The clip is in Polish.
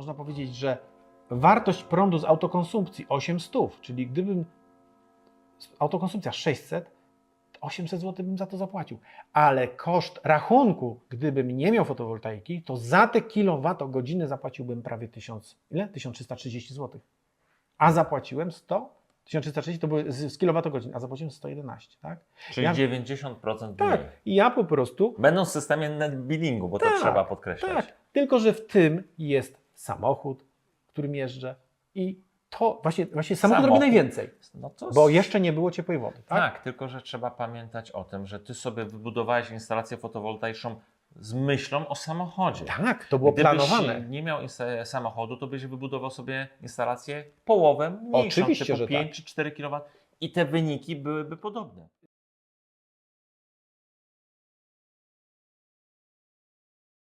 można powiedzieć, że wartość prądu z autokonsumpcji 800, czyli gdybym autokonsumpcja 600, to 800 zł bym za to zapłacił. Ale koszt rachunku, gdybym nie miał fotowoltaiki, to za te kilowatogodziny zapłaciłbym prawie 1000, ile? 1330 zł. A zapłaciłem 100, 1330 to były z, z kilowatogodzin, a zapłaciłem 111, tak? Czyli Ja- 90% mniej. Tak. I ja po prostu Będą w systemie net billingu, bo to Tak, trzeba podkreślać. Tak, tylko że w tym jest samochód, którym jeżdżę i to właśnie, właśnie samochód, Samochód. robi najwięcej, No to bo jeszcze nie było ciepłej wody. Tak? Tak, tylko że trzeba pamiętać o tym, że ty sobie wybudowałeś instalację fotowoltaiczną z myślą o samochodzie. Tak, to było Gdybyś planowane. nie miał samochodu, to byś wybudował sobie instalację połowę mniejszą, Oczywiście, typu że 5 tak. czy 4 kW i te wyniki byłyby podobne.